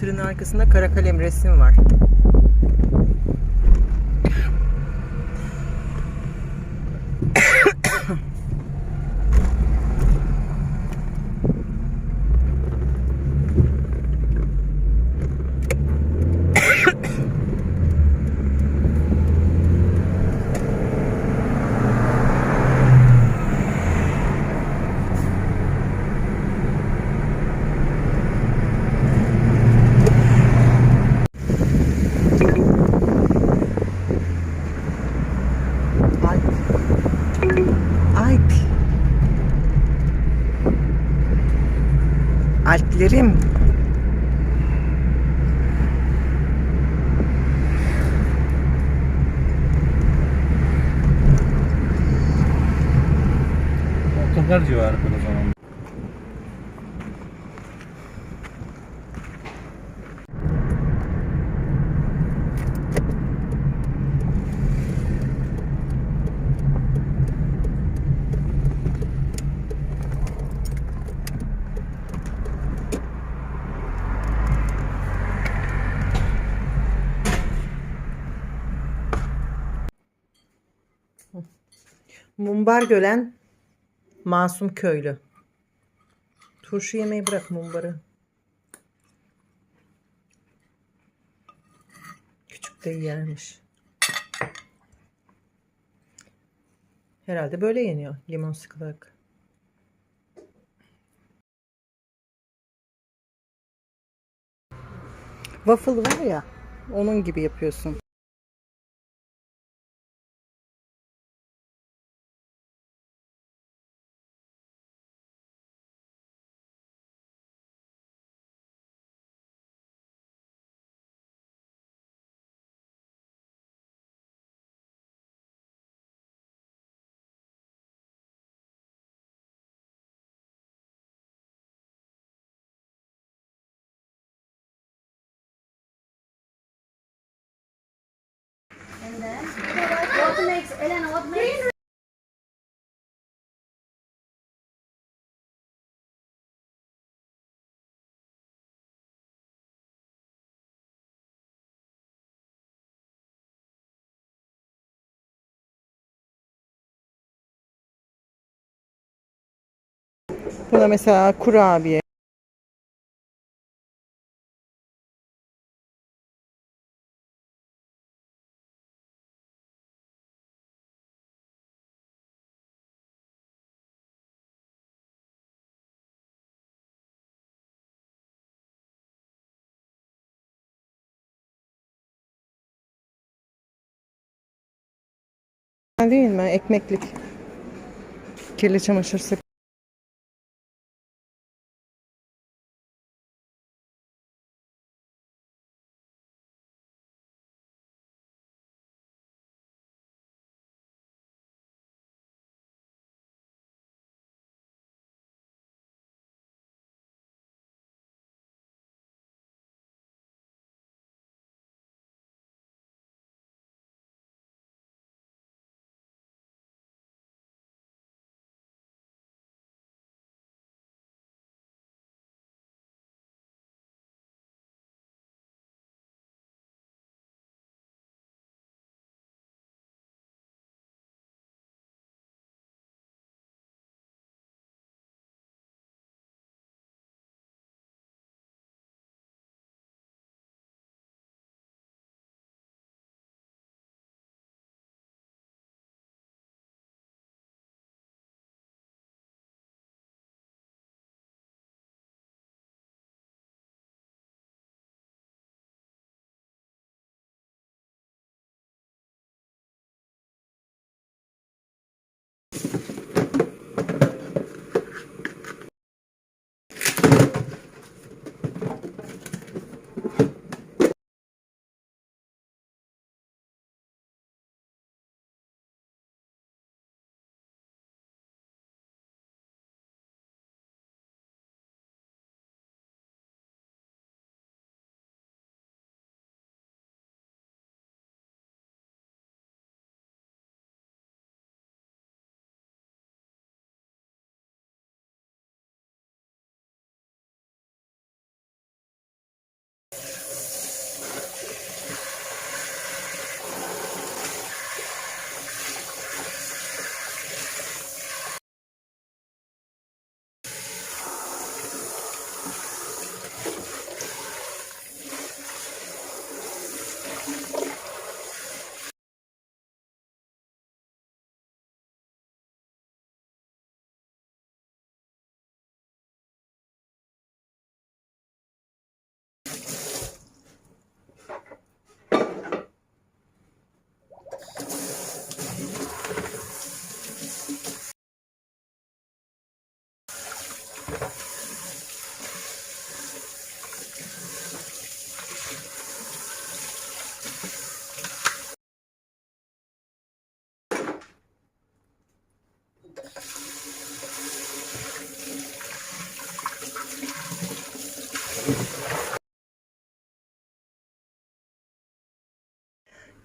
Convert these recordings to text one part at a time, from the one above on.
tırın arkasında kara kalem resim var. Alplerim. Otogar civarıdır o Mumbar gölen Masum Köylü. Turşu yemeyi bırak mumbarı. Küçük de yermiş. Herhalde böyle yeniyor. Limon sıkılarak. Waffle var ya. Onun gibi yapıyorsun. Buna mesela kurabiye. Değil mi? Ekmeklik. Kirli çamaşır sepeti.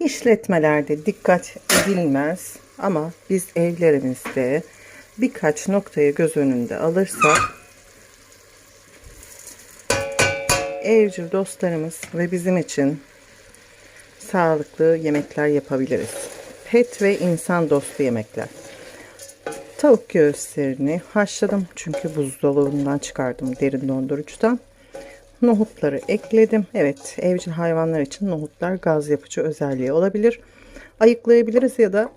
İşletmelerde dikkat edilmez ama biz evlerimizde birkaç noktayı göz önünde alırsak evcil dostlarımız ve bizim için sağlıklı yemekler yapabiliriz. Pet ve insan dostu yemekler. Tavuk göğüslerini haşladım çünkü buzdolabından çıkardım derin dondurucudan. Nohutları ekledim. Evet, evcil hayvanlar için nohutlar gaz yapıcı özelliği olabilir. Ayıklayabiliriz ya da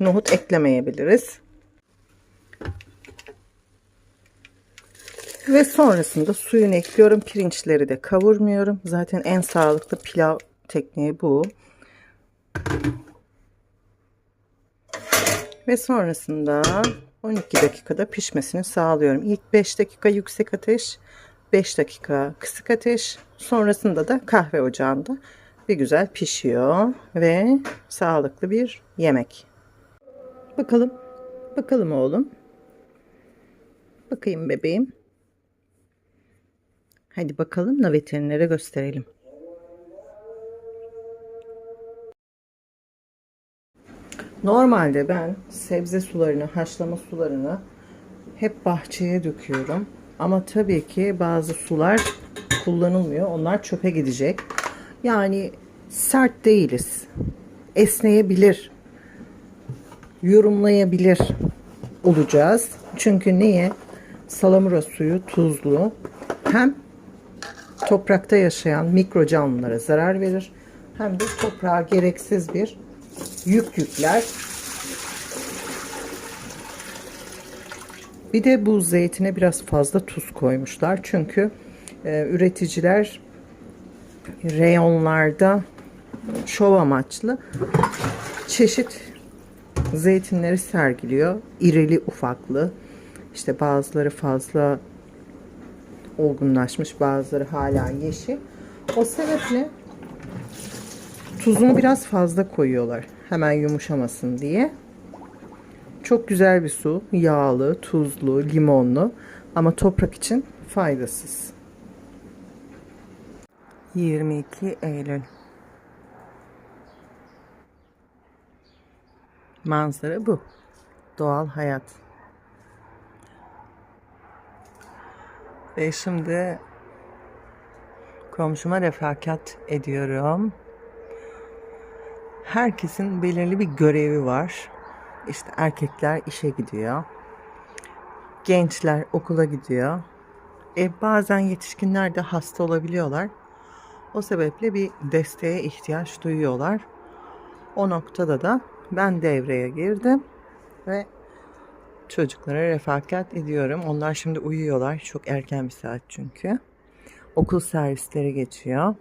nohut eklemeyebiliriz. Ve sonrasında suyunu ekliyorum. Pirinçleri de kavurmuyorum. Zaten en sağlıklı pilav tekniği bu. Ve sonrasında 12 dakikada pişmesini sağlıyorum. İlk 5 dakika yüksek ateş, 5 dakika kısık ateş. Sonrasında da kahve ocağında bir güzel pişiyor ve sağlıklı bir yemek. Bakalım. Bakalım oğlum. Bakayım bebeğim. Hadi bakalım da veterinere gösterelim. Normalde ben sebze sularını, haşlama sularını hep bahçeye döküyorum. Ama tabii ki bazı sular kullanılmıyor. Onlar çöpe gidecek. Yani sert değiliz. Esneyebilir. Yorumlayabilir olacağız. Çünkü niye? Salamura suyu tuzlu. Hem toprakta yaşayan mikro canlılara zarar verir. Hem de toprağa gereksiz bir yük yükler. Bir de bu zeytine biraz fazla tuz koymuşlar. Çünkü e, üreticiler reyonlarda şov amaçlı çeşit zeytinleri sergiliyor. İrili ufaklı. İşte bazıları fazla olgunlaşmış, bazıları hala yeşil. O sebeple tuzunu biraz fazla koyuyorlar. Hemen yumuşamasın diye. Çok güzel bir su. Yağlı, tuzlu, limonlu ama toprak için faydasız. 22 Eylül Manzara bu. Doğal hayat. Ve şimdi komşuma refakat ediyorum. Herkesin belirli bir görevi var. İşte erkekler işe gidiyor. Gençler okula gidiyor. E bazen yetişkinler de hasta olabiliyorlar. O sebeple bir desteğe ihtiyaç duyuyorlar. O noktada da ben devreye girdim ve çocuklara refakat ediyorum. Onlar şimdi uyuyorlar. Çok erken bir saat çünkü. Okul servisleri geçiyor.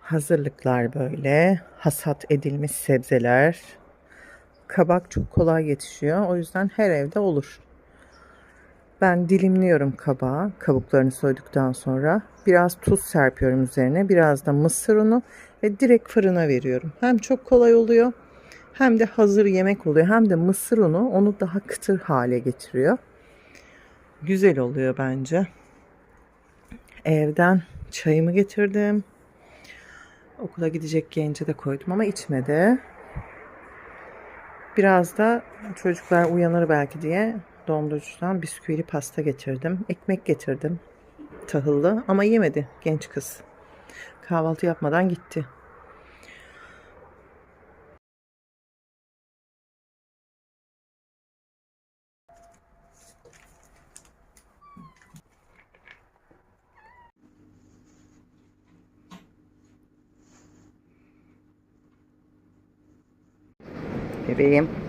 Hazırlıklar böyle. Hasat edilmiş sebzeler. Kabak çok kolay yetişiyor. O yüzden her evde olur. Ben dilimliyorum kabağı kabuklarını soyduktan sonra. Biraz tuz serpiyorum üzerine. Biraz da mısır unu ve direkt fırına veriyorum. Hem çok kolay oluyor hem de hazır yemek oluyor. Hem de mısır unu onu daha kıtır hale getiriyor. Güzel oluyor bence. Evden çayımı getirdim. Okula gidecek gence de koydum ama içmedi. Biraz da çocuklar uyanır belki diye dondurucudan bisküvili pasta getirdim. Ekmek getirdim. Tahıllı ama yemedi genç kız. Kahvaltı yapmadan gitti. Bebeğim. Hmm.